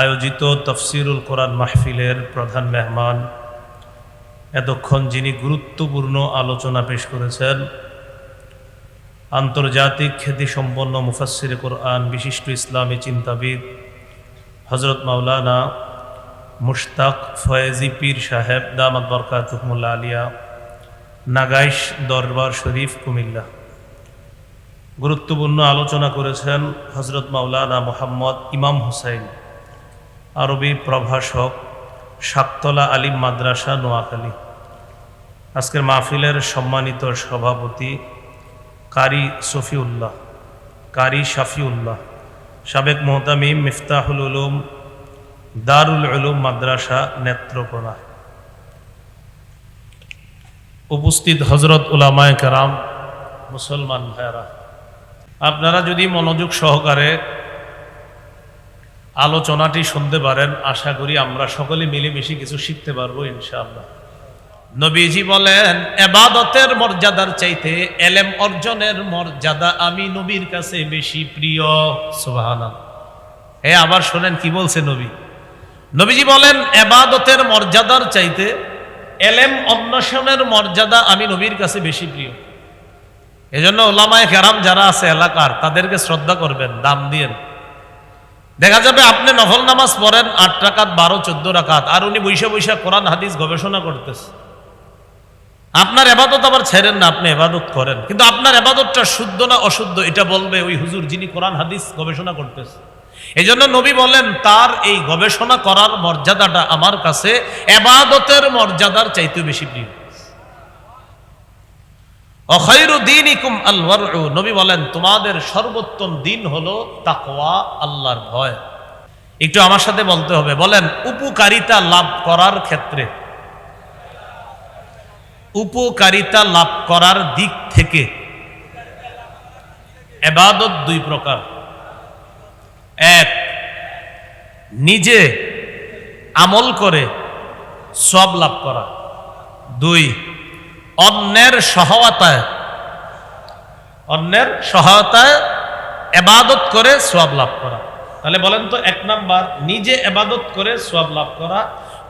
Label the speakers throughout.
Speaker 1: আয়োজিত তফসিরুল কোরআন মাহফিলের প্রধান মেহমান, এতক্ষণ যিনি গুরুত্বপূর্ণ আলোচনা পেশ করেছেন, আন্তর্জাতিক খ্যাতিসম্পন্ন মুফাসির কোরআন বিশিষ্ট ইসলামী চিন্তাবিদ হজরত মাওলানা মুশতাক ফয়েজি পীর সাহেব দামাত বরকাতুহমুল্লা আলিয়া, নাগাইশ দরবার শরীফ, কুমিল্লা। গুরুত্বপূর্ণ আলোচনা করেছেন হজরত মাওলানা মোহাম্মদ ইমাম হুসাইন। আরবি প্রভাষক সাততলা আলিম মাদ্রাসা নোয়াখালী। আজকের মাহফিলের সম্মানিত সভাপতি কারি সফিউল্লাহ কারি শাফিউল্লাহ, সাবেক মোহতামিম মিফতাহুল উলুম, দারুল উলুম মাদ্রাসা নেত্রকোনা। উপস্থিত হজরত উলামায় কারাম, মুসলমান ভাইরা আপনারা যদি মনোযোগ সহকারে আলোচনাটি শুনতে পারেন। আশা করি আমরা সকলে মিলেমিশে কিছু শিখতে পারব ইনশাআল্লাহ। নবীজি বলেন, এবাদতের মর্যাদার চাইতে এলেম অর্জনের মর্যাদা আমি নবীর কাছে বেশি প্রিয়। সুবহানাল্লাহ। হে আবার শোনেন কি বলছে নবী। নবীজি বলেন, এবাদতের মর্যাদার চাইতে এলেম অন্বেষণের মর্যাদা আমি নবীর কাছে বেশি প্রিয়। এজন্য ওলামায় কেরাম যারা আছে এলাকার, তাদেরকে শ্রদ্ধা করবেন, দাম দিয়েন। দেখা যাবে আপনি নফল নামাজ পড়েন আট রাকাত, বারো, চোদ্দ রাকাত, আর উনি বৈশা বৈশা কোরআন, হাদিস গবেষণা করতেছে। আপনার এবাদত আবার ছেড়েন না, আপনি এবাদত করেন। কিন্তু আপনার এবাদতটা শুদ্ধ না অশুদ্ধ, এটা বলবে ওই হুজুর যিনি কোরআন, হাদিস গবেষণা করতেছে। এই জন্য নবী বলেন, তার এই গবেষণা করার মর্যাদাটা আমার কাছে এবাদতের মর্যাদার চাইতে বেশি প্রিয়। অখৈরুদ্দিনিকুম আল্লাহর নবী বলেন, তোমাদের সর্বোত্তম দিন হলো তাকওয়া, আল্লাহর ভয়। একটু আমার সাথে বলতে হবে। বলেন, উপকারিতা লাভ করার ক্ষেত্রে। উপকারিতা লাভ করার দিক থেকে এবাদত দুই প্রকার। এক, নিজে আমল করে সব লাভ করা। দুই অন্যের সহায়তায় অন্যের সহায়তায় এবাদত করে সব লাভ করা। তাহলে বলেন তো এক নাম্বার, নিজে এবাদত করে সব লাভ করা।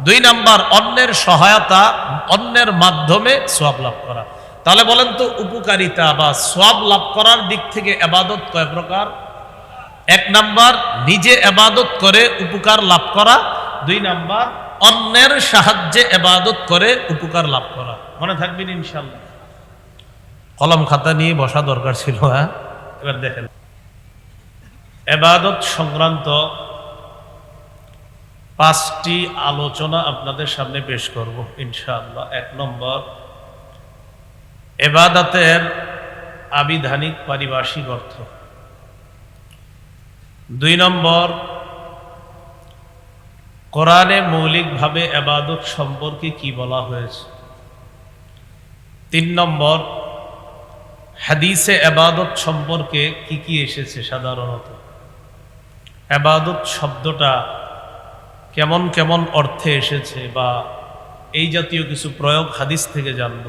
Speaker 1: দুই নাম্বার, অন্যের সহায়তা, অন্যের মাধ্যমে সব লাভ করা। তাহলে বলেন তো উপকারিতা বা সব লাভ করার দিক থেকে এবাদত কয় প্রকার? এক নাম্বার, নিজে এবাদত করে উপকার লাভ করা। দুই নাম্বার অন্যের সাহায্যে এবাদত করে উপকার লাভ করা। মনে থাকবেন ইনশাল্লাহ কলম খাতা নিয়ে বসা দরকার ছিল হ্যাঁ? এবার দেখেন। এবাদত সংক্রান্ত পাঁচটি আলোচনা আপনাদের সামনে পেশ করব, ইনশাআল্লাহ। এক নম্বর, এবাদাতের আবিধানিক পারিভাষিক অর্থ। দুই নম্বর কোরআনে মৌলিকভাবে এবাদত সম্পর্কে কি বলা হয়েছে? তিন নম্বর, হাদিসে এবাদত সম্পর্কে কি কি এসেছে সাধারণত? এবাদত শব্দটা কেমন কেমন অর্থে এসেছে বা এই জাতীয় কিছু প্রয়োগ হাদিস থেকে জানব।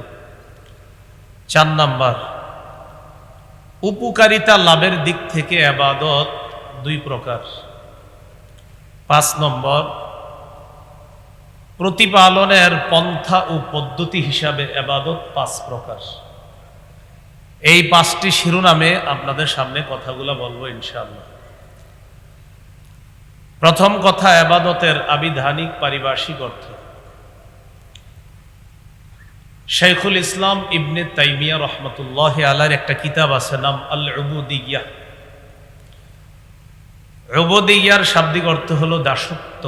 Speaker 1: চার নাম্বার, উপকারিতা লাভের দিক থেকে আবাদত দুই প্রকার। পাঁচ নম্বর প্রতিপালনের পন্থা ও পদ্ধতি হিসাবে আবাদত পাঁচ প্রকার। এই পাঁচটি শিরোনামে আপনাদের সামনে কথাগুলো বলব ইনশাআল্লাহ। প্রথম কথা আবাদতের আবিধানিক পারিভাষিক অর্থ। শেখুল ইসলাম ইবনে তাইমিয়া রহমতুল্লাহ আলার একটা কিতাব আছে, নাম আল উবুদিয়া উবুদিয়ার শাব্দিক অর্থ হলো দাসত্ব।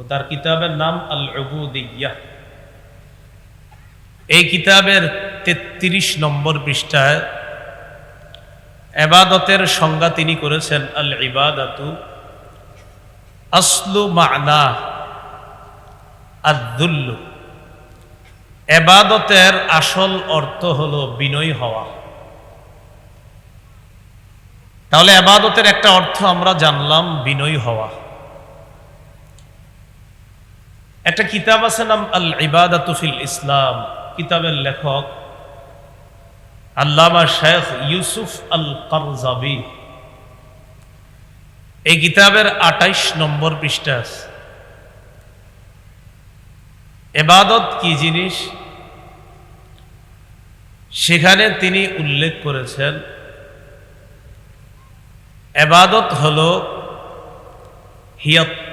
Speaker 1: তো তার কিতাবের নাম আল উবুদিয়া এই কিতাবের তেত্রিশ নম্বর পৃষ্ঠায় এবাদতের সংজ্ঞা তিনি করেছেন আল ইবাদাতু আসলু মানা আদুল্লু এবাদতের আসল অর্থ হল বিনয় হওয়া। তাহলে এবাদতের একটা অর্থ আমরা জানলাম, বিনয় হওয়া। একটা কিতাব আছে নাম আল ইবাদাতুফিল ইসলাম। কিতাবের লেখক আল্লামা শেখ ইউসুফ আল কারজাবি এই কিতাবের আটাইশ নম্বর পৃষ্ঠা এবাদত কি জিনিস? সেখানে তিনি উল্লেখ করেছেন, এবাদত হল খুজু'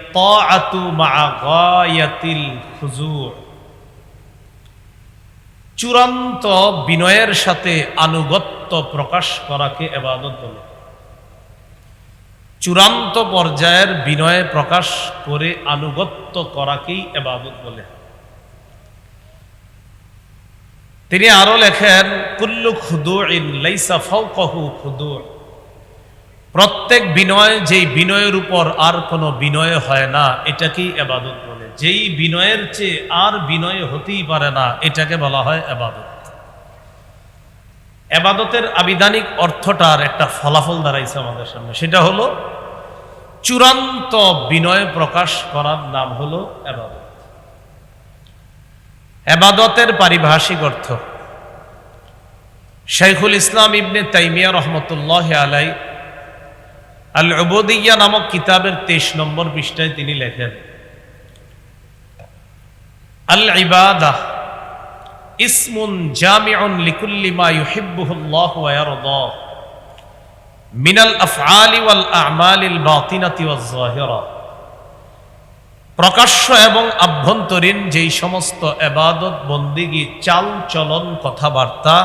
Speaker 1: চূড়ান্ত বিনয়ের সাথে আনুগত্য প্রকাশ করাকে এবাদত বলে। চূড়ান্ত পর্যায়ের বিনয় প্রকাশ করে আনুগত্য করাকেই এবাদত বলে। তিনি আরও লেখেন, কুল্লু খুদু লাইসা ফাওকাহু খুদু প্রত্যেক বিনয়, যেই বিনয়ের উপর আর কোনো বিনয় হয় না এটাকেই এবাদত বলে? যেই বিনয়ের চেয়ে আর বিনয় হতেই পারে না, এটাকে বলা হয় এবাদত। এবাদতের আবিধানিক অর্থটার একটা ফলাফল দাঁড়াইছে আমাদের সামনে। সেটা হলো, চূড়ান্ত বিনয় প্রকাশ করার নাম হলো এবাদত। এবাদতের পারিভাষিক অর্থ, শাইখুল ইসলাম ইবনে তাইমিয়া রহমতুল্লাহ আলাই আল উবদিয়া নামক কিতাবের তেইশ নম্বর পৃষ্ঠায় তিনি লেখেন আল ইবাদা ইসমুন জামিউন লিকুল্লি মা ইউহিব্বুহুল্লাহ ওয়া ইয়ারদা মিনাল আফআলি ওয়াল আ'মালিল বাতিনাতি ওয়াজ যাহিরা প্রকাশ্য এবং আভ্যন্তরীণ যেই সমস্ত এবাদত, বন্দিগি, চাল চলন কথাবার্তা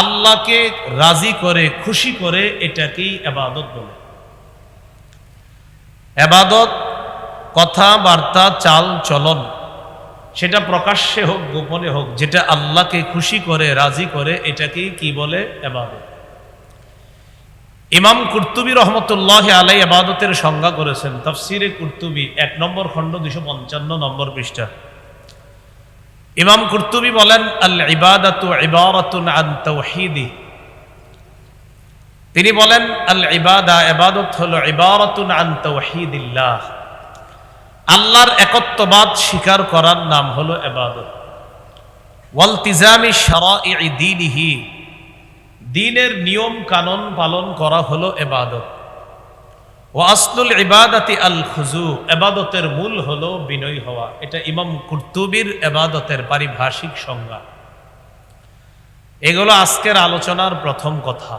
Speaker 1: আল্লাহকে রাজি করে, খুশি করে এটাকেই এবাদত বলে। এবাদত, কথাবার্তা চাল চলন সেটা প্রকাশ্যে হোক, গোপনে হোক, যেটা আল্লাহকে খুশি করে, রাজি করে, এটাকেই কি বলে? এবাদত। ইমাম কুর্তুবি রহমতুল্লাহ আলাই আবাদতের সংজ্ঞা করেছেন, তফসিরে কুর্তুবি, এক নম্বর খণ্ড দুশো পঞ্চান্ন নম্বর পৃষ্ঠা। ইমাম কুর্তুবি বলেন আল ইবাদাতু ইবারাতুন আন তাওহীদি। তিনি বলেন, আল ইবাদা ইবাদত হলো ইবারাতুন আন তাওহীদিল্লাহ। আল্লাহর একত্ববাদ স্বীকার করার নাম হলো ইবাদত। ওয়ালতিজামি শারাঈ দীনিহি। দিনের নিয়ম কানুন পালন করা হলো এবাদত ও আসলুল ইবাদাতি আল খুজু এবাদতের মূল হলো বিনয় হওয়া। এটা ইমাম কুর্তুবির এবাদতের পারিভাষিক সংজ্ঞা। এগুলো আজকের আলোচনার প্রথম কথা।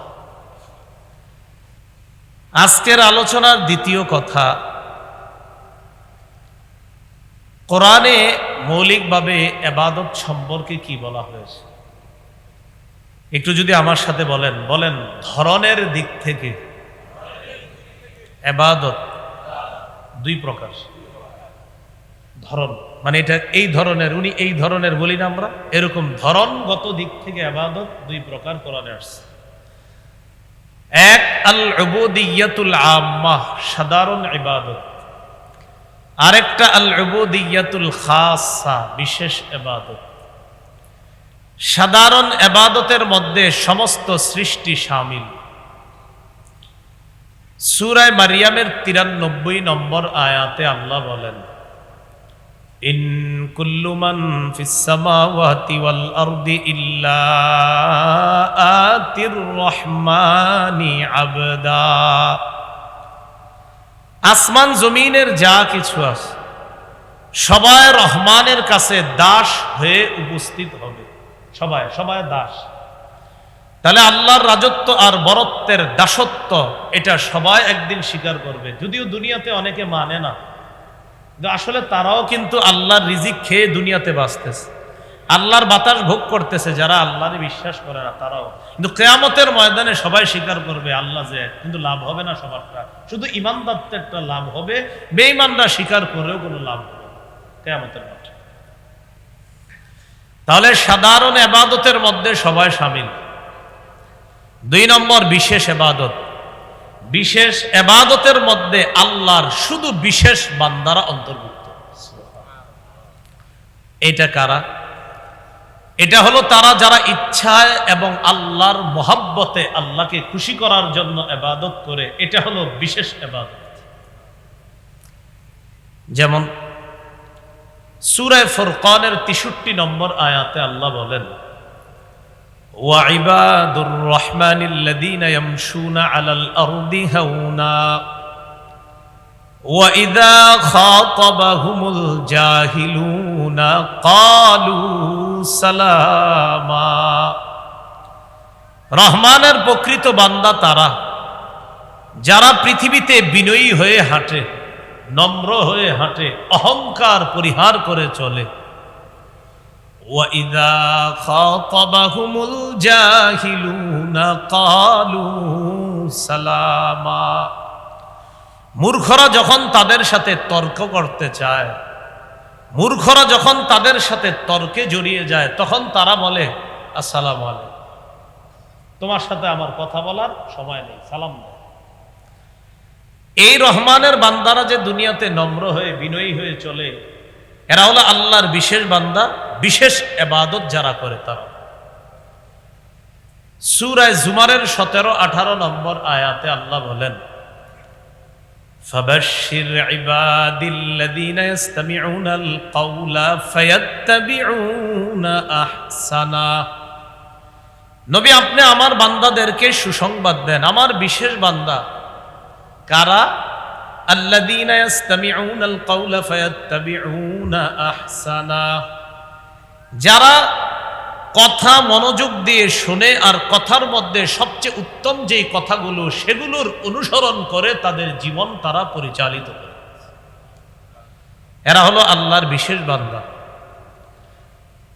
Speaker 1: আজকের আলোচনার দ্বিতীয় কথা, কোরআনে মৌলিকভাবে এবাদত সম্পর্কে কি বলা হয়েছে? একটু যদি আমার সাথে বলেন বলেন ধরনের দিক থেকে এবাদত দুই প্রকার। ধরন মানে এটা এই ধরনের, উনি এই ধরনের বলি না আমরা, এরকম ধরনগত দিক থেকে আবাদত দুই প্রকার কোরআনে আসছে। এক আল উবুদিয়াতুল আম্মাহ সাধারণ ইবাদত। আরেকটা আল উবুদিয়াতুল খাসা, বিশেষ ইবাদত। সাধারণ এবাদতের মধ্যে সমস্ত সৃষ্টি সামিল। সুরায় মারিয়ামের তিরানব্বই নম্বর আয়াতে আল্লাহ বলেন ইন কুল্লু মান ফিস সামাওয়াতি ওয়াল আরদি ইল্লা আতির রহমানি আবদা। আসমান জমিনের যা কিছু আছে, সবাই রহমানের কাছে দাস হয়ে উপস্থিত হবে। সবাই সবাই দাস। তাহলে আল্লাহর রাজত্ব আর বরত্বের দাসত্ব, এটা সবাই একদিন স্বীকার করবে। যদিও দুনিয়াতে অনেকে মানে না। আসলে তারাও কিন্তু আল্লাহর রিজিক খেয়ে দুনিয়াতে বাঁচতেছে। আল্লাহর বাতাস ভোগ করতেছে যারা আল্লাহরে বিশ্বাস করে না, তারাও। কিন্তু কেয়ামতের ময়দানে সবাই স্বীকার করবে, আল্লাহ যে, কিন্তু লাভ হবে না সবারটা শুধু ইমানদারটা লাভ হবে, বেঈমানরা স্বীকার করেও কোনো লাভ হবে কেয়ামতের মাঠে তাহলে সাধারণ এবাদতের মধ্যে সবাই সামিল। দুই নম্বর, বিশেষ এবাদত। বিশেষ এবাদতের মধ্যে আল্লাহর শুধু বিশেষ বান্দারা অন্তর্ভুক্ত। এটা কারা? এটা হলো তারা যারা ইচ্ছায় এবং আল্লাহর মহাব্বতে আল্লাহকে খুশি করার জন্য এবাদত করে, এটা হলো বিশেষ এবাদত। যেমন সুরায় ফুরকানের তিষট্টি নম্বর আয়াতে আল্লাহ বলেন وعباد الرحمن الذين يمشون على الأرض هونا وإذا خاطبهم الجاهلون قالوا سلاما রহমানের প্রকৃত বান্দা তারা যারা পৃথিবীতে বিনয়ী হয়ে হাঁটে নম্র হয়ে হাঁটে অহংকার পরিহার করে চলে وَإِذَا خَاطَبَهُمُ الْجَاهِلُونَ قَالُوا سَلَامًا মূর্খরা যখন তাদের সাথে তর্ক করতে চায় মূর্খরা যখন তাদের সাথে তর্কে জড়িয়ে যায় তখন তারা বলে আসসালাম আলাইকুম তোমার সাথে আমার কথা বলার সময় নেই সালাম দাও এই রহমানের বান্দারা যে দুনিয়াতে নম্র হয়ে বিনয়ী হয়ে চলে এরা হলো আল্লাহর বিশেষ বান্দা বিশেষ এবাদত যারা করে তারা সুরায় জুমারের সতেরো আঠারো নম্বর আয়াতে আল্লাহ বলেন فبشر عباد الذين يستمعون القول فيتبعون احسنا নবী আপনি আমার বান্দাদেরকে সুসংবাদ দেন আমার বিশেষ বান্দা কারা الذين يستمعون القول فيتبعون احسنا যারা কথা মনোযোগ দিয়ে শুনে আর কথার মধ্যে সবচেয়ে উত্তম যেই কথাগুলো সেগুলোর অনুসরণ করে তাদের জীবন তারা পরিচালিত করে এরা হলো আল্লাহর বিশেষ বান্দা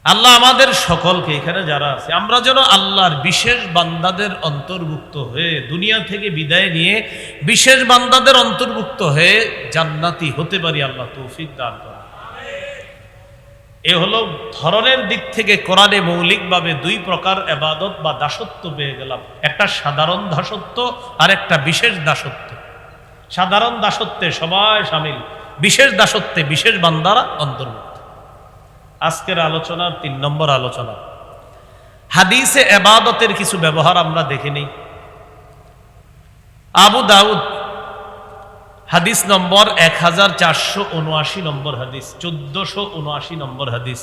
Speaker 1: আল্লাহ আমাদের সকলকে এখানে যারা আছে, আমরা যেন আল্লাহর বিশেষ বান্দাদের অন্তর্ভুক্ত হয়ে দুনিয়া থেকে বিদায় নিয়ে বিশেষ বান্দাদের অন্তর্ভুক্ত হয়ে জান্নাতি হতে পারি আল্লাহ তৌফিক দান করে এ হলো ধরনের দিক থেকে কোরআনে মৌলিকভাবে দুই প্রকার এবাদত বা দাসত্ব পেয়ে গেলাম। একটা সাধারণ দাসত্ব আর একটা বিশেষ দাসত্ব। সাধারণ দাসত্বে সবাই সামিল, বিশেষ দাসত্বে বিশেষ বান্দারা অন্তর্ভুক্ত। আজকের আলোচনার তিন নম্বর আলোচনা হাদিসে এবাদতের কিছু ব্যবহার আমরা দেখে নিই আবু দাউদ হাদিস নম্বর এক হাজার চারশো উনআশি নম্বর হাদিস চোদ্দশো উনআশি নম্বর হাদিস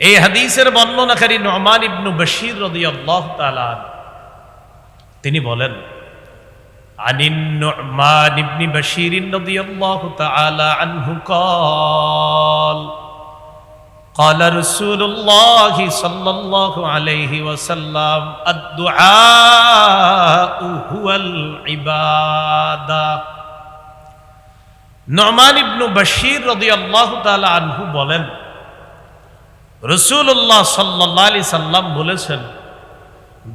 Speaker 1: এই হাদিসের বর্ণনাকারী নমান ইবনু বশির রদিয়াল্লাহ তাআলা তিনি বলেন عن النعمان بن بشير رضي الله تعالى عنه قال قال رسول الله صلى الله عليه وسلم الدعاء هو العبادة নমান ইবনু বশির রদিয়াল্লাহু তাআলা আনহু বলেন রসুল্লাহ সাল্লাহ আলি সাল্লাম বলেছেন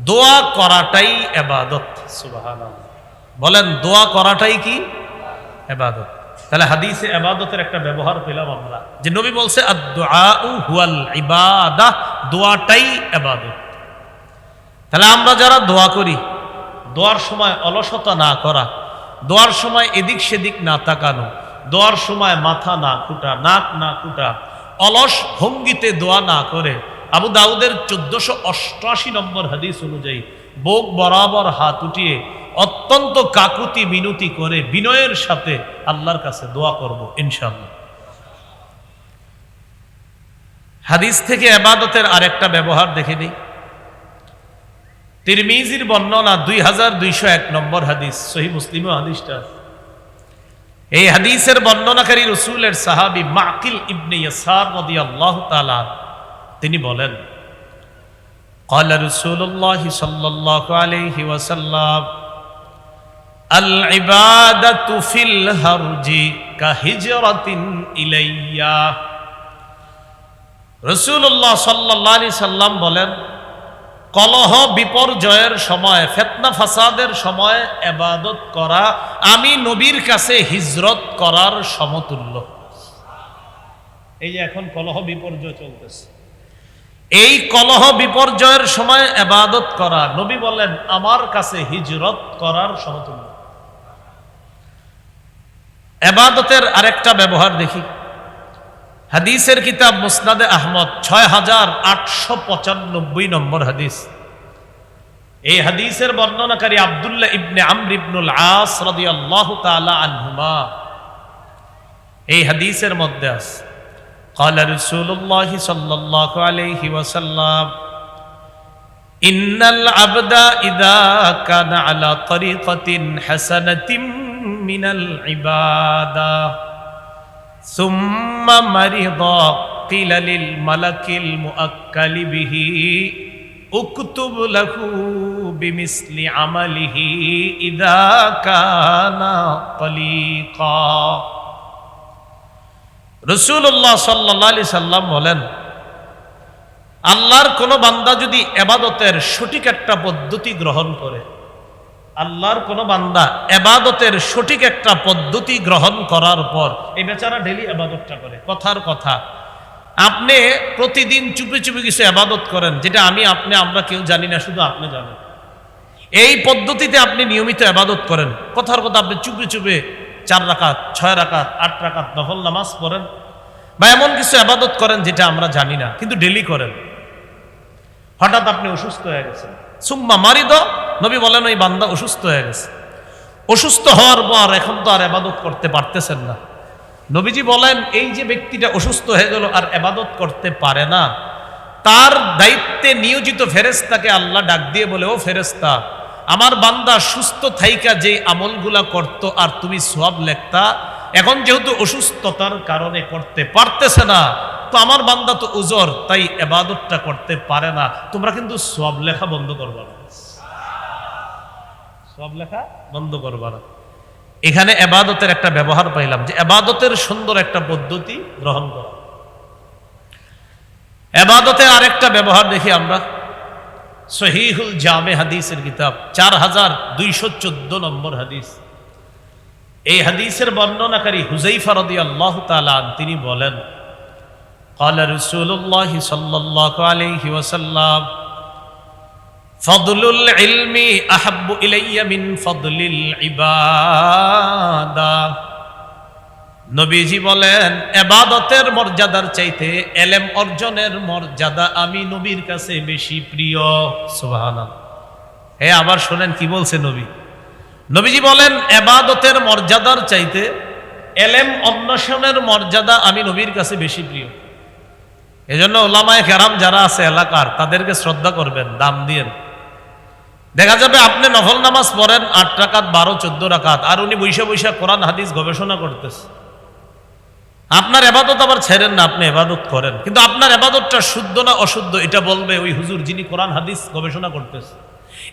Speaker 1: দোয়া করাটাই এবাদত সুবহানাল্লাহ বলেন দোয়া করাটাই কি এবাদত তাহলে হাদিসে এবাদতের একটা ব্যবহার পেলাম আমরা। যে নবী বলছে দোয়াটাই এবাদত। তাহলে আমরা যারা দোয়া করি, দোয়ার সময় অলসতা না করা, দোয়ার সময় এদিক সেদিক না তাকানো, দোয়ার সময় মাথা না কুটা নাক না কুটা অলস ভঙ্গিতে দোয়া না করে, আবু দাউদের চোদ্দশো অষ্টআশি নম্বর হাদিস অনুযায়ী বোক বরাবর হাত উঠিয়ে অত্যন্ত কাকুতি মিনতি করে বিনয়ের সাথে আল্লাহর কাছে দোয়া করব ইনশাল্লাহ হাদিস থেকে আবাদতের আরেকটা ব্যবহার দেখে নিই। তিরমিজির বর্ণনা দুই হাজার দুইশো এক নম্বর হাদিস, সহি মুসলিম হাদিসটা। এই হাদিসের বর্ণনাকারী রসুলের সাহাবি মাকিল ইবনে ইয়াসার রাদিয়াল্লাহু তাআলা তিনি বলেন قال رسول الله صلى الله عليه وسلم العبادة في الهرج كهجرة إلي রসুল্লাহ সাল্লাহ আলি সাল্লাম বলেন কলহ বিপর্যয়ের সময় ফেতনা ফাসাদের সময় এবাদত করা আমি নবীর কাছে হিজরত করার সমতুল্য এই যে এখন কলহ বিপর্যয় চলতেছে এই কলহ বিপর্যয়ের সময় এবাদত করা। নবী বলেন আমার কাছে হিজরত করার সমতুল্য এবাদতের আরেকটা ব্যবহার দেখি। হাদিসের কিতাব মুসনাদে আহমদ, ছয় হাজার আটশো পঁচানব্বই নম্বর হাদিস। এই হাদিসের বর্ণনাকারী আবদুল্লাহ ইবনে আমর ইবনুল আস রাদিয়াল্লাহু তাআলা আনহুমা এই হাদিসের মধ্যে আছে। قال رسول الله صلى الله عليه وسلم إن العبد إذا كان على طريقة حسنة من العبادة ثم مرض قيل للملك المؤكل به اكتب له بمثل عمله إذا كان طليقاً রসুল্লাহ সাল্লাহ আলি সাল্লাম বলেন, আল্লাহর কোন বান্দা যদি এবাদতের সঠিক একটা পদ্ধতি গ্রহণ করে, আল্লাহর কোন বান্দা এবাদতের সঠিক একটা পদ্ধতি গ্রহণ করার পর এই বেচারা ডেলি এবাদতটা করে। কথার কথা, আপনি প্রতিদিন চুপে চুপে কিছু এবাদত করেন, যেটা আমি, আপনি, আমরা কেউ জানি না, শুধু আপনি জানেন। এই পদ্ধতিতে আপনি নিয়মিত এবাদত করেন। কথার কথা, আপনি চুপে চুপে চার রাকাত, ছয় রাকাত, আট রাকাত নফল নামাজ পড়েন বা এমন কিছু আবাদত করেন যেটা আমরা জানি না, কিন্তু ডেলি করেন। হঠাৎ আপনি অসুস্থ হয়ে গেছেন। সুম্মা মারিদ, নবী বলেন, ওই বান্দা অসুস্থ হয়ে গেছে। অসুস্থ হওয়ার পর এখন তো আর এবাদত করতে পারতেছেন না। নবীজি বলেন, এই যে ব্যক্তিটা অসুস্থ হয়ে গেল আর এবাদত করতে পারে না, তার দায়িত্বে নিয়োজিত ফেরেস্তাকে আল্লাহ ডাক দিয়ে বলে, ও ফেরেস্তা আমার বান্দা সুস্থ থাইকা যে আমলগুলা করত আর তুমি সব লেখতা, এখন যেহেতু অসুস্থতার কারণে করতে পারতেছে না, তো আমার বান্দা তো উজর, তাই এবাদতটা করতে পারে না। তোমরা কিন্তু সব লেখা বন্ধ করবা না। সব লেখা বন্ধ করবা না। এখানে এবাদতের একটা ব্যবহার পাইলাম, যে এবাদতের সুন্দর একটা পদ্ধতি গ্রহণ করা। এবাদতের আরেকটা ব্যবহার দেখি আমরা। সহিহুল জামে হাদিসের কিতাব চার হাজার দুইশো চোদ্দ নম্বর হাদিস এই হাদিসের বর্ণনাকারী হুজাইফা রদি আল্লাহ তালান তিনি বলেন قال رسول الله صلى الله عليه وسلم فضل العلم أحب إلي من فضل العبادة নবীজি বলেন, এবাদতের মর্যাদার চাইতে এলেম অর্জনের মর্যাদা আমি নবীর কাছে বেশি প্রিয়। সুবাহান হে আবার শোনেন কি বলছে নবী। নবীজি বলেন, এবাদতের মর্যাদার চাইতে এলেম অন্বেষণের মর্যাদা আমি নবীর কাছে বেশি প্রিয়। এজন্য ওলামায় কেরাম যারা আছে এলাকার, তাদেরকে শ্রদ্ধা করবেন, দাম দিয়েন। দেখা যাবে আপনি নফল নামাজ পড়েন আট টাকাত বারো, চোদ্দ রাকাত, আর উনি বৈশা বৈশা কোরআন, হাদিস গবেষণা করতেছে। আপনার এবাদত আবার ছেড়েন না, আপনি এবাদত করেন। কিন্তু আপনার এবাদতটা শুদ্ধ না অশুদ্ধ, এটা বলবে ওই হুজুর যিনি কোরআন, হাদিস গবেষণা করতেছে।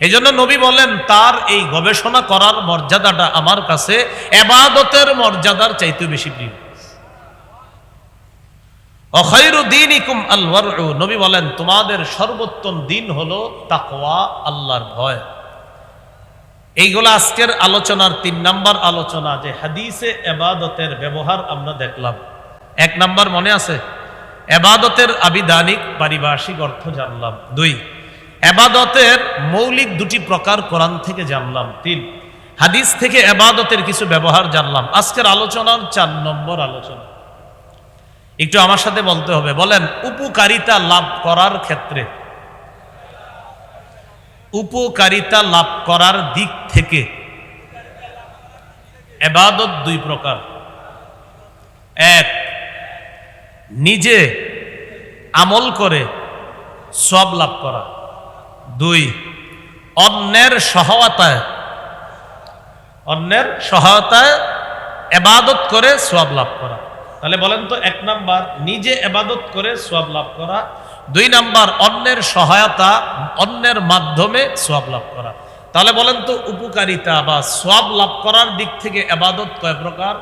Speaker 1: এই জন্য নবী বলেন, তার এই গবেষণা করার মর্যাদাটা আমার কাছে এবাদতের মর্যাদার চাইতে বেশি প্রিয়। নবী বলেন, তোমাদের সর্বোত্তম দিন হলো তাকওয়া, আল্লাহর ভয়। এইগুলো আজকের আলোচনার তিন নাম্বার আলোচনা যে হাদিসে এবাদতের ব্যবহার আমরা দেখলাম। এক নাম্বার মনে আছে, এবাদতের আবিধানিক পারিভাষিক অর্থ জানলাম। দুই, এবাদতের মৌলিক দুটি প্রকার কোরআন থেকে জানলাম। তিন, হাদিস থেকে এবাদতের কিছু ব্যবহার জানলাম। আজকের আলোচনার চার নম্বর আলোচনা। একটু আমার সাথে বলতে হবে, বলেন, উপকারিতা লাভ করার ক্ষেত্রে উপকারিতা লাভ করার দিক থেকে। এবাদত দুই প্রকার। এক, নিজে আমল করে সব লাভ করা। দুই, অন্যের সহায়তায় অন্যের সহায়তায় এবাদত করে সব লাভ করা। তাহলে বলেন তো এক নাম্বার, নিজে এবাদত করে সব লাভ করা দুই নাম্বার, অন্যের সহায়তা, অন্যের মাধ্যমে সব লাভ করা। তাহলে বলেন তো, উপকারিতা বা সব লাভ করার দিক থেকে এবাদত কয় প্রকার?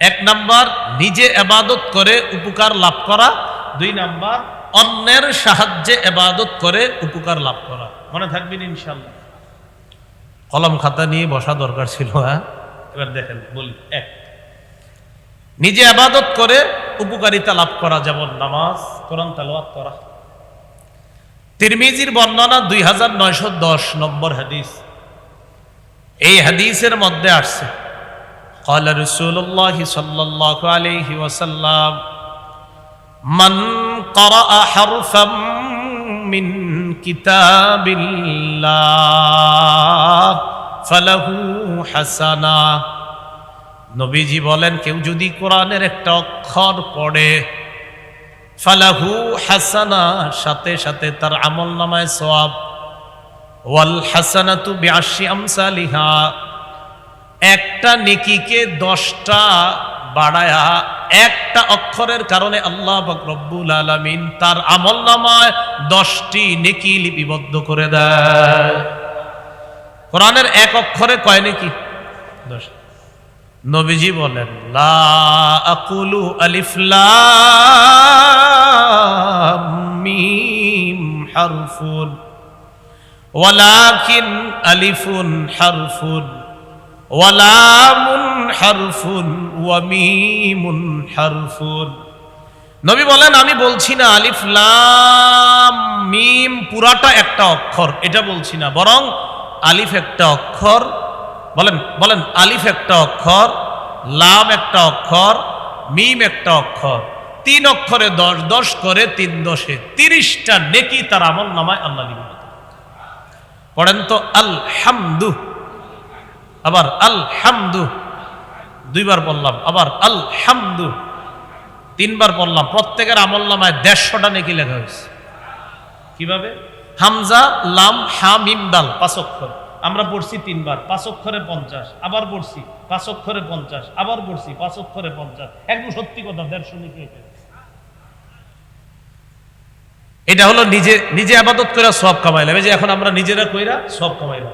Speaker 1: এক নাম্বার, নিজে এবাদত করে উপকার লাভ করা। দুই নাম্বার, অন্যের সাহায্যে এবাদত করে উপকার লাভ করা। মনে থাকবেন ইনশাল্লাহ কলম খাতা নিয়ে বসা দরকার ছিল হ্যাঁ? এবার দেখেন, বলি, এক। নিজে আবাদত করে উপকারিতা লাভ করা যেমন নামাজ কোরআন তালাওয়াত করা তিরমিজির বর্ণনা দুই হাজার নয়শো দশ নম্বর হাদিস এই হাদিসের মধ্যে আসছে قال رسول الله صلى الله عليه وسلم من قرأ حرفا من كتاب الله فله حسنه নবীজি বলেন, কেউ যদি কোরআনের একটা অক্ষর পড়ে, ফালাহু হাসানা, সাথে সাথে তার আমল নামায় সওয়াব। ওয়াল হাসানাতু বিআশি আমসালিহা, একটা নেকিকে দশটা বাড়ায়া, একটা অক্ষরের কারণে আল্লাহ রব্বুল আলামিন তার আমল নামায় দশটি নেকি লিপিবদ্ধ করে দেয়। কোরআনের এক অক্ষরে কয় নেকি? দশ নবীজি বলেন, লা আকুলু আলিফ মিম হারফুন, ওয়ালাকিন আলিফুন হারফুন, ওয়ালামুন হারফুন, ওয়া মিমুন হারফুন। নবী বলেন, আমি বলছি না আলিফ লাম মিম পুরাটা একটা অক্ষর, এটা বলছি না, বরং আলিফ একটা অক্ষর বলেন বলেন, আলিফ একটা অক্ষর, লাম একটা অক্ষর, মিম একটা অক্ষর, তিন অক্ষরে দশ দশ করে তিন দশে, তিরিশটা নেকি তার আমল নামায় আল্লাহ লিখবে পড়েন তো আলহামদু, আবার আলহামদু, দুইবার বললাম আবার আলহামদু, তিনবার বললাম প্রত্যেকের আমল নামায় দেড়শোটা নেকি লেখা হয়েছে। কীভাবে? হামজা, লাম, হা, মিম, দাল, পাঁচ অক্ষর। আমরা পড়ছি তিনবার, পাঁচ অক্ষরে পঞ্চাশ, আবার পড়ছি পাঁচ অক্ষরে পঞ্চাশ, আবার পড়ছি পাঁচ অক্ষরে পঞ্চাশ। একদম সত্যি কথা, দেড়শো হয়েছে। এটা? হলো নিজে নিজে আবাদত করে সব কামাইলাম। যে এখন আমরা নিজেরা কইরা সব কামাইলাম।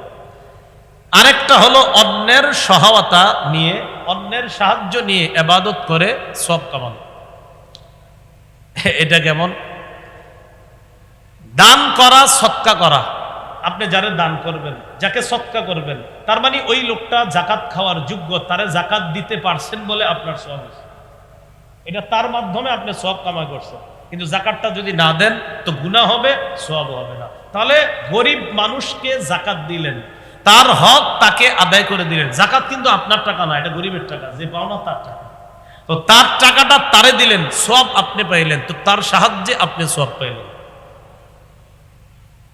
Speaker 1: আরেকটা হলো অন্যের সহায়তা নিয়ে, অন্যের সাহায্য নিয়ে আবাদত করে সব কামানো। এটা কেমন? দান করা, সৎকা করা। আপনি যারে দান করবেন, যাকে সৎকা করবেন, তার মানে ওই লোকটা জাকাত খাওয়ার যোগ্য, তারে জাকাত দিতে পারছেন বলে আপনার সব হয়েছে। এটা তার মাধ্যমে আপনি সব কামাই করছেন। কিন্তু জাকাতটা যদি না দেন, তো গুনাহ হবে সব হবে না। তাহলে গরিব মানুষকে জাকাত দিলেন, তার হক তাকে আদায় করে দিলেন। জাকাত কিন্তু আপনার টাকা না, এটা গরিবের টাকা, যে পাওনা তার টাকা। তো তার টাকাটা তারে দিলেন সব আপনি পাইলেন, তো তার সাহায্যে আপনি সব পাইলেন।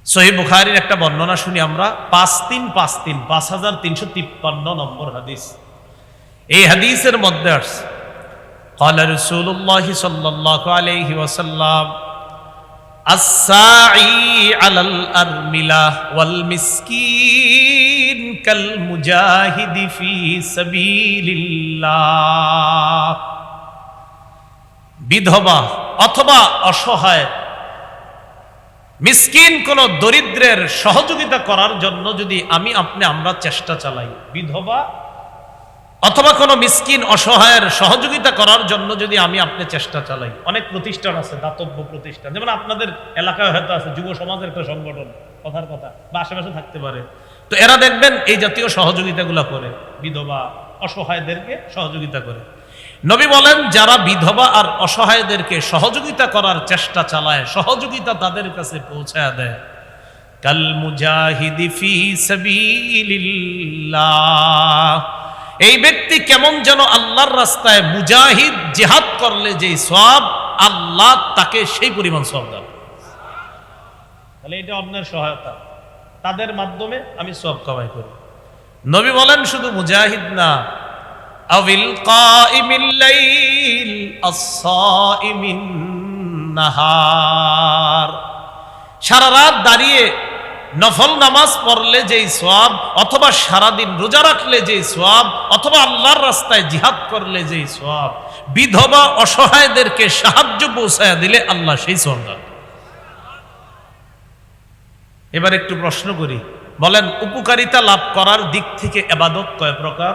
Speaker 1: সহি বুখারির একটা বর্ণনা শুনি আমরা পাঁচ তিন পাঁচ তিন পাঁচ হাজার তিনশো তিপ্পান্ন নম্বর হাদিস এই হাদিসের মধ্যে আসছে قال رسول الله صلى الله عليه وسلم الساعي على الأرملة والمسكين كالمجاهد في سبيل الله বিধবা অথবা অসহায় মিসকিন কোন দরিদ্রের সহযোগিতা করার জন্য যদি আমি আপনি, আমরা চেষ্টা চালাই। বিধবা অথবা কোনো মিসকিন অসহায়ের সহযোগিতা করার জন্য যদি আমি আপনি চেষ্টা চালাই। অনেক প্রতিষ্ঠান আছে, দাতব্য প্রতিষ্ঠান। যেমন আপনাদের এলাকায় হয়তো আছে, যুব সমাজের একটা সংগঠন, কথার কথা, বা আশেপাশে থাকতে পারে। তো এরা দেখবেন এই জাতীয় সহযোগিতাগুলো করে, বিধবা অসহায়দেরকে সহযোগিতা করে। নবী বলেন, যারা বিধবা আর অসহায়দেরকে সহযোগিতা করার চেষ্টা চালায়, সহযোগিতা তাদের কাছে পৌঁছায় দেয়। কাল মুজাহিদি ফি সাবিলিল্লাহ। এই ব্যক্তি কেমন যেন আল্লাহর রাস্তায় মুজাহিদ জেহাদ করলে যে সব আল্লাহ তাকে সেই পরিমাণ সব দেন তাহলে এটা অন্যের সহায়তা। তাদের মাধ্যমে আমি সব কামাই করি। নবী বলেন, শুধু মুজাহিদ না আবিল কাইমিল সারা রাত দাঁড়িয়ে নফল নামাজ পড়লে যেই সোয়াব অথবা সারাদিন রোজা রাখলে যেই সোয়াব অথবা আল্লাহর রাস্তায় জিহাদ করলে যেই সোয়াব বিধবা অসহায়দেরকে সাহায্য পৌঁছায় দিলে আল্লাহ সেই সোয়াব এবার একটু প্রশ্ন করি। বলেন, উপকারিতা লাভ করার দিক থেকে এবাদত কয় প্রকার?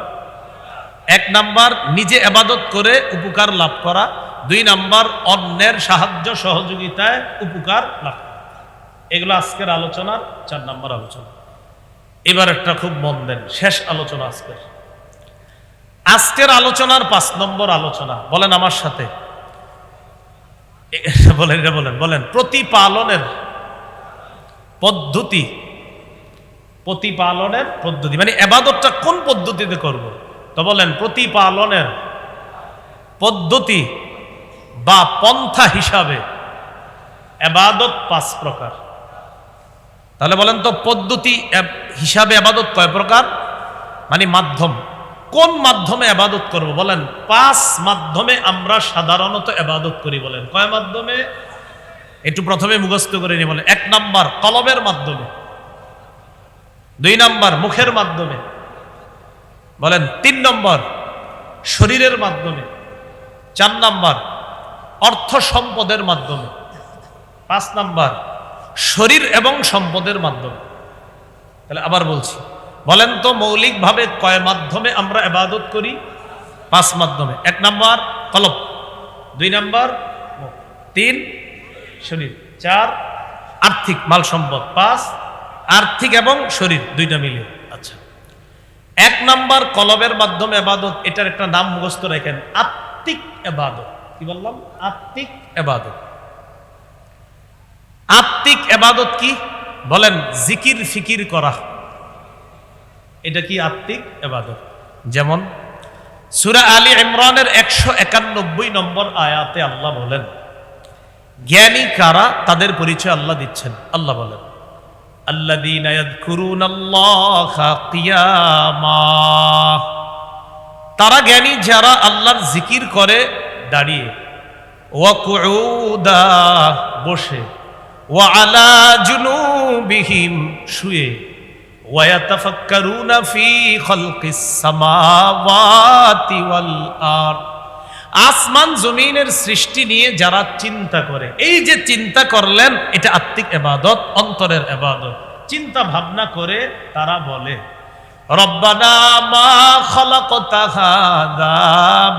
Speaker 1: এক নাম্বার, নিজে এবাদত করে উপকার লাভ করা। দুই নাম্বার, অন্যের সাহায্য সহযোগিতায় উপকার লাভ করা। এগুলো আজকের আলোচনার চার নম্বর আলোচনা। এবার একটা খুব মন দেন, শেষ আলোচনা আজকের। আজকের আলোচনার পাঁচ নম্বর আলোচনা, বলেন আমার সাথে। বলেন এটা বলেন বলেন। প্রতিপালনের পদ্ধতি। প্রতিপালনের পদ্ধতি মানে এবাদতটা কোন পদ্ধতিতে করব? তো বলেন, প্রতিপালনের পদ্ধতি বা পন্থা হিসাবে এবাদত পাঁচ প্রকার। তাহলে বলেন তো, পদ্ধতি হিসাবে আবাদত কয় প্রকার? মানে মাধ্যম। কোন মাধ্যমে আবাদত করব বলেন? পাঁচ মাধ্যমে আমরা সাধারণত আবাদত করি বলেন। কয় মাধ্যমে? একটু প্রথমে মুখস্থ করে নিয়ে বলেন। এক নাম্বার কলমের মাধ্যমে। দুই নাম্বার, মুখের মাধ্যমে। বলেন, তিন নম্বর, শরীরের মাধ্যমে। চার নাম্বার, অর্থ সম্পদের মাধ্যমে। পাঁচ নাম্বার, শরীর এবং সম্পদের মাধ্যমে। তাহলে আবার বলছি, বলেন তো মৌলিকভাবে কয় মাধ্যমে আমরা এবাদত করি? পাঁচ মাধ্যমে। এক নাম্বার, কলব। দুই নাম্বার। তিন, শরীর। চার, আর্থিক, মাল সম্পদ। পাঁচ, আর্থিক এবং শরীর, দুইটা মিলিয়ে। এক নাম্বার কলবের মাধ্যমে এবাদত, এটার একটা নাম মুখস্থ রেখেন, আত্মিক এবাদত। কি বললাম? আত্মিক এবাদত। আত্মিক এবাদত কি? বলেন, জিকির ফিকির করা। এটা কি আত্মিক এবাদত? যেমন, সুরা আলী ইমরানের একশো একানব্বই নম্বর আয়াতে আল্লাহ বলেন, জ্ঞানী কারা? তাদের পরিচয় আল্লাহ দিচ্ছেন। আল্লাহ বলেন। الذين يذكرون الله قياما তারা জ্ঞানী যারা আল্লাহর জিকির করে দাঁড়িয়ে ওয়াকুউদা বসে ওয়া আলা জুনুবিহিম শুয়ে ওয়ায়াতাফাক্কারুনা ফি খালকিস সামাওয়াতি ওয়াল আরদ আসমান জমিনের সৃষ্টি নিয়ে যারা চিন্তা করে। এই যে চিন্তা করলেন, এটা আত্মিক এবাদত, অন্তরের এবাদত। চিন্তা ভাবনা করে তারা বলে, রব্বানা মা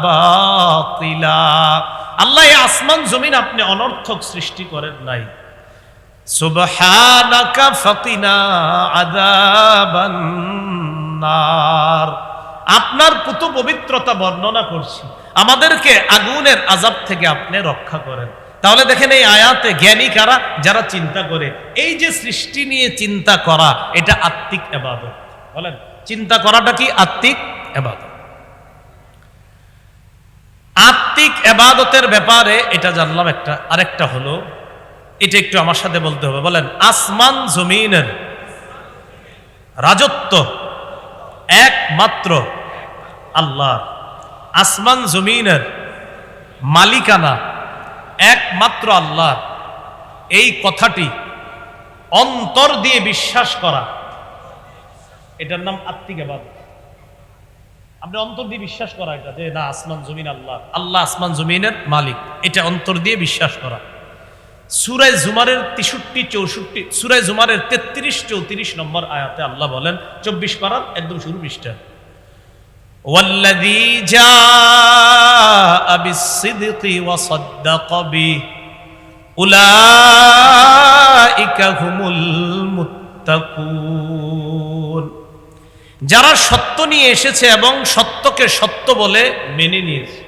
Speaker 1: বাতিলা। আল্লাহ আসমান জমিন আপনি অনর্থক সৃষ্টি করেন নাই। সুবহানাকা ফাকিনা আযাবান নার। আপনার পুত পবিত্রতা বর্ণনা করছি। আমাদেরকে আগুনের আজাব থেকে আপনি রক্ষা করেন। তাহলে দেখেন এই আয়াতে জ্ঞানী কারা? যারা চিন্তা করে। এই যে সৃষ্টি নিয়ে চিন্তা করা, এটা আত্মিক এবাদত। বলেন, চিন্তা করাটা কি? আত্মিক এবাদত। আত্মিক এবাদতের ব্যাপারে এটা জানলাম একটা, আরেকটা হলো, এটা একটু আমার সাথে বলতে হবে। বলেন, আসমান জমিনের রাজত্ব একমাত্র আল্লাহ আসমান জমিনের মালিকানা একমাত্র আল্লাহ এই কথাটি অন্তর দিয়ে বিশ্বাস করা। এটার নাম আত্মিক আবাদত আপনি অন্তর দিয়ে বিশ্বাস করা এটা যে না, আসমান জমিন আল্লাহ। আল্লাহ আসমান জমিনের মালিক। এটা অন্তর দিয়ে বিশ্বাস করা। সুরায় জুমারের তেষট্টি, চৌষট্টি সুরায় জুমারের তেত্রিশ, চৌত্রিশ নম্বর আয়াতে আল্লাহ বলেন, চব্বিশ পারার একদম শুরু পৃষ্ঠা والذي جاء بالصدق وصدق به أولئك هم المتقون যারা সত্য নিয়ে এসেছে এবং সত্যকে সত্য বলে মেনে নিয়েছে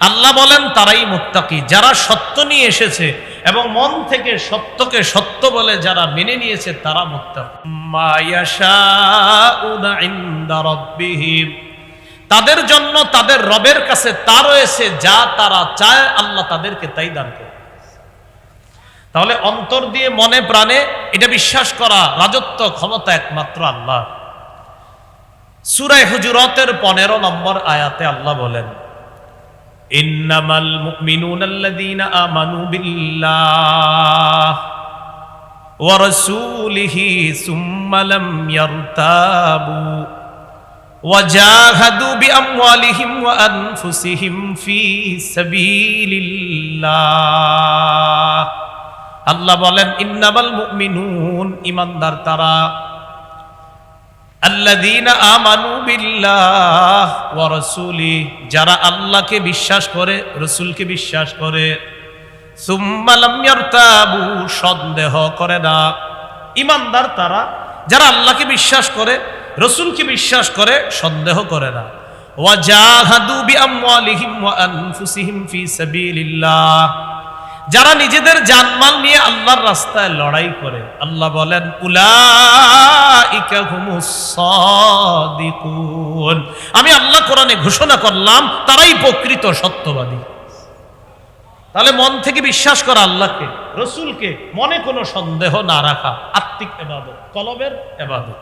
Speaker 1: আল্লাহ বলেন তারাই মুত্তাকি যারা সত্য নিয়ে এসেছে এবং মন থেকে সত্যকে সত্য বলে যারা মেনে নিয়েছে তারা মুত্তাকি মা ইয়াশাউনা ইনদা রাব্বিহিম তাদের জন্য তাদের রবের কাছে তা রয়েছে, যা তারা চায়, আল্লাহ তাদেরকে তাই দান করে তাহলে অন্তর দিয়ে মনে প্রাণে এটা বিশ্বাস করা রাজত্ব ক্ষমতা একমাত্র আল্লাহ। সুরাই হুজুরতের পনেরো নম্বর আয়াতে আল্লাহ বলেন, ইন্নামাল মুমিনুন আল্লাযীনা আমানু বিল্লাহ ওয়া রাসূলিহি সুম্মা লাম ইয়ারতাবু। وجاهدوا بأموالهم وأنفسهم في سبيل الله আল্লাহ বলেন ইন্নামাল মুমিনুন ইমানদার তারা আল্লাযীনা আমানু বিল্লাহ ওয়া রাসূলি যারা আল্লাহকে বিশ্বাস করে রাসূলকে বিশ্বাস করে সুম্মা লাম ইয়ারতাবু সন্দেহ করে না ইমানদার তারা যারা আল্লাহকে বিশ্বাস করে রসুলকে বিশ্বাস করে, সন্দেহ করে না। যারা নিজেদের জানমাল নিয়ে আল্লাহর রাস্তায় লড়াই করে, আল্লাহ বলেন আমি আল্লাহ কোরআনে ঘোষণা করলাম, তারাই প্রকৃত সত্যবাদী। তাহলে মন থেকে বিশ্বাস করা আল্লাহকে, রসুলকে, মনে কোনো সন্দেহ না রাখা, আত্মিক এবাদত, কলবের এবাদত।